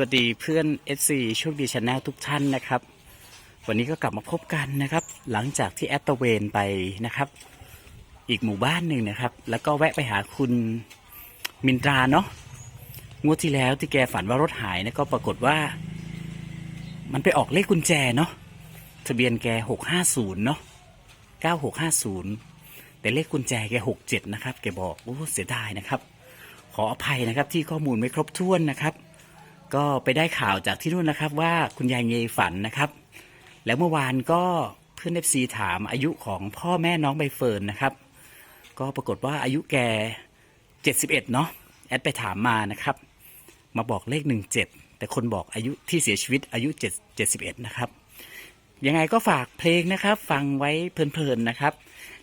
วัสดีเพื่อน FC โชคดีชาแนลทุกท่านนะครับ วันนี้ก็กลับมาพบกันนะครับ หลังจากที่แอดตะเวนไปนะครับ อีกหมู่บ้านหนึ่งนะครับ แล้วก็แวะไปหาคุณมินตราเนาะงวดที่แล้วที่แกฝันว่ารถหายนะก็ปรากฏว่า มันไปออกเลขกุญแจเนาะทะเบียนแกหกห้าศูนย์เนาะเก้าหกห้าศูนย์แต่เลขกุญแจแกหกเจ็ดนะครับแกบอกโอ้เสียดายนะครับ ขออภัยนะครับที่ข้อมูลไม่ครบถ้วนนะครับ ก็ไปได้ข่าวจากที่นู่นนะครับ ว่าคุณยายเงยฝันนะครับ แล้วเมื่อวานก็เพื่อนเอฟซีถามอายุของพ่อแม่น้องใบเฟิร์นนะครับ ก็ปรากฏว่าอายุแก71เนาะแอดไปถามมานะครับ มาบอกเลข 17 แต่คนบอกอายุที่เสียชีวิตอายุ7 71นะครับยังไงก็ฝากเพลงนะครับ ฟังไว้เพลินๆนะครับ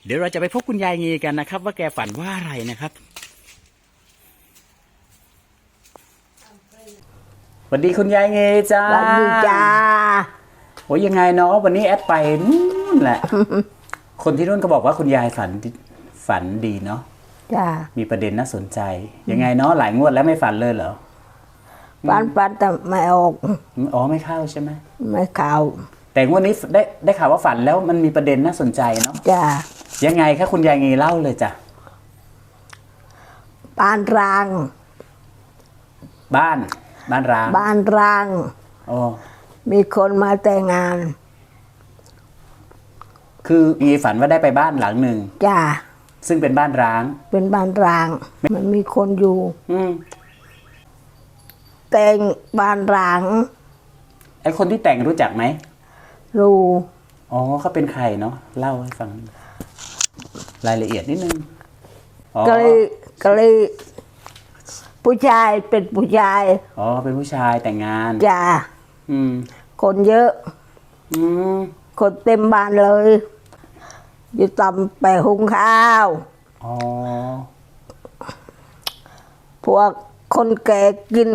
เดี๋ยวเราจะไปพบคุณยายเงยกันนะครับ ว่าแกฝันว่าอะไรนะครับ วัสดีคุณยายเงยจ้าสวัสดีจ้าโอ้ยยังไงเนาะวันนี้แอดไปนู่นแหละ คนที่นู่นก็บอกว่าคุณยายฝันฝันดีเนาะจ้ามีประเด็นน่าสนใจ ยังไงเนาะหลายงวดแล้วไม่ฝันเลยเหรอปันปันแต่ไม่ออกอ๋อไม่เข้าใช่ไหมไม่เข้าแต่งวดนี้ได้ได้ข่าวว่าฝันแล้วมันมีประเด็นน่าสนใจเนาะจ้ายังไงคะคุณยายเงยเล่าเลยจ้ะบ้านราง บ้าน บ้านร้างบ้านราง อ๋อมีคนมาแต่งงาน คือเงยฝันว่าได้ไปบ้านหลังหนึ่ง จ้า ซึ่งเป็นบ้านร้าง เป็นบ้านราง มันมีคนอยู่ อืมแต่งบ้านราง ไอคนที่แต่งรู้จักไหม รูอ๋อเขาเป็นใครเนาะเล่าให้ฟัง รายละเอียดนิดนึง อ๋อก็เลยก็เลย ผู้ชายเป็นผู้ชายอ๋อเป็นผู้ชายแต่งงานจ้าอืมคนเยอะ อืมคนเต็มบ้านเลย อยู่ตำไปหุงข้าว อ๋อ พวกคนแก่กิน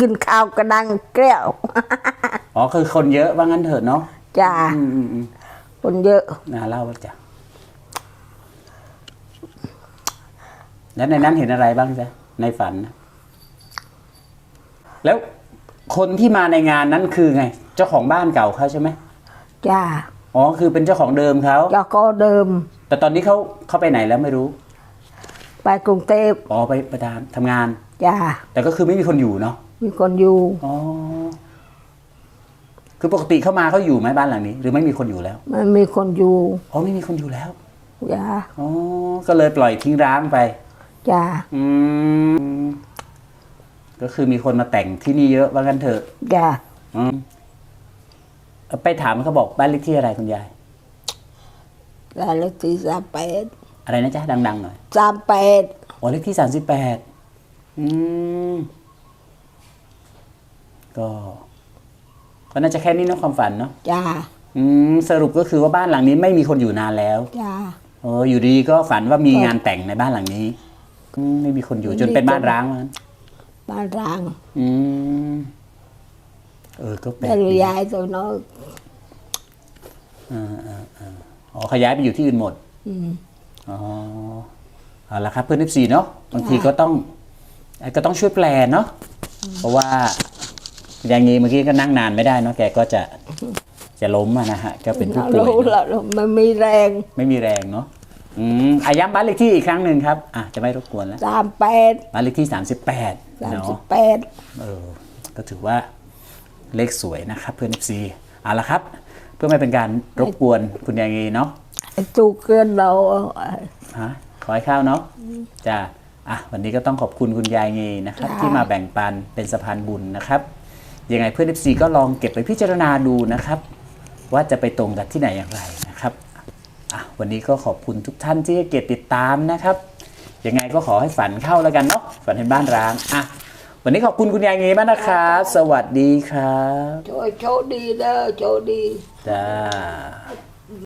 กินข้าวกระดังแก้วอ๋อคือคนเยอะว่างั้นเถิดเนาะจ้าอืมอืมอืมคนเยอะ น่าเล่าจ้ะแล้วในนั้นเห็นอะไรบ้างจ๊ะ ในฝันนะแล้วคนที่มาในงานนั้นคือไง เจ้าของบ้านเก่าเขาใช่ไหมจ้าอ๋อคือเป็นเจ้าของเดิมเขาเจ้าก็เดิม แต่ตอนนี้เขาเขาไปไหนแล้วไม่รู้ ไปกรุงเทพอ๋อไปประดามทำงาน จ้าแต่ก็คือไม่มีคนอยู่เนาะมีคนอยู่อ๋อคือปกติเข้ามาเขาอยู่ไหมบ้านหลังนี้ หรือไม่มีคนอยู่แล้วมันมีคนอยู่อ๋อไม่มีคนอยู่แล้วจ้าอ๋อก็เลยปล่อยทิ้งร้างไป จ้าอืมก็คือมีคนมาแต่งที่นี่เยอะว่ากันเถอะจ้าอืมเอาไปถามเขาบอกบ้านเลขที่อะไรคุณยายแล้วเลขที่สามแปดอะไรนะจ๊ะดังๆหน่อยสามแปดอ๋อเลขที่สามสิบแปดอืมก็ก็น่าจะแค่นี้เนอะความฝันเนาะจ้าอืมสรุปก็คือว่าบ้านหลังนี้ไม่มีคนอยู่นานแล้วจ้าเอออยู่ดีก็ฝันว่ามีงานแต่งในบ้านหลังนี้อืม ไม่มีคนอยู่จนเป็นบ้านร้างมันบ้านราง อืมเออก็แปลกแต่ดียายตัวน้อยอ่าอ่าอ่าอ๋อขยายไปอยู่ที่อื่นหมด อืมอ๋อเอาละครับเพื่อน f ีเนาะบางทีก็ต้องก็ต้องช่วยแปลเนาะเพราะว่าอย่างนี้เมื่อกี้ก็นั่งนานไม่ได้เนาะแกก็จะจะล้มอะนะฮะก็เป็นผู้ป่วยรู้เนอะแล้วมันมีแรง ไม่มีแรงเนาะ อืมอาย้ำบ้านเลขที่อีกครั้งหนึ่งครับอะจะไม่รบกวนแล้วสามแปดบ้านเลขที่ 38สามเนาะสิบแปดเออก็ถือว่าเลขสวยนะครับเพื่อน FC เอาละครับ เพื่อไม่เป็นการรบกวนคุณยายงีเนาะไอ้ตูเกินเราฮะขอให้ข้าวเนาะจ้าอะวันนี้ก็ต้องขอบคุณคุณยายงีนะครับที่มาแบ่งปันเป็นสะพานบุญนะครับ ยังไงเพื่อน FC ก็ลองเก็บไปพิจารณาดูนะครับ ว่าจะไปตรงกับที่ไหนอย่างไรนะครับอะ วันนี้ก็ขอบคุณทุกท่านที่ให้เกียรติติดตามนะครับยังไงก็ขอให้ฝันเข้าแล้วกันเนาะฝันเห็นบ้านร้างอะวันนี้ขอบคุณคุณยายงีมากนะครับ สวัสดีครับ โชคโชคดีเด้อโชคดีจ้า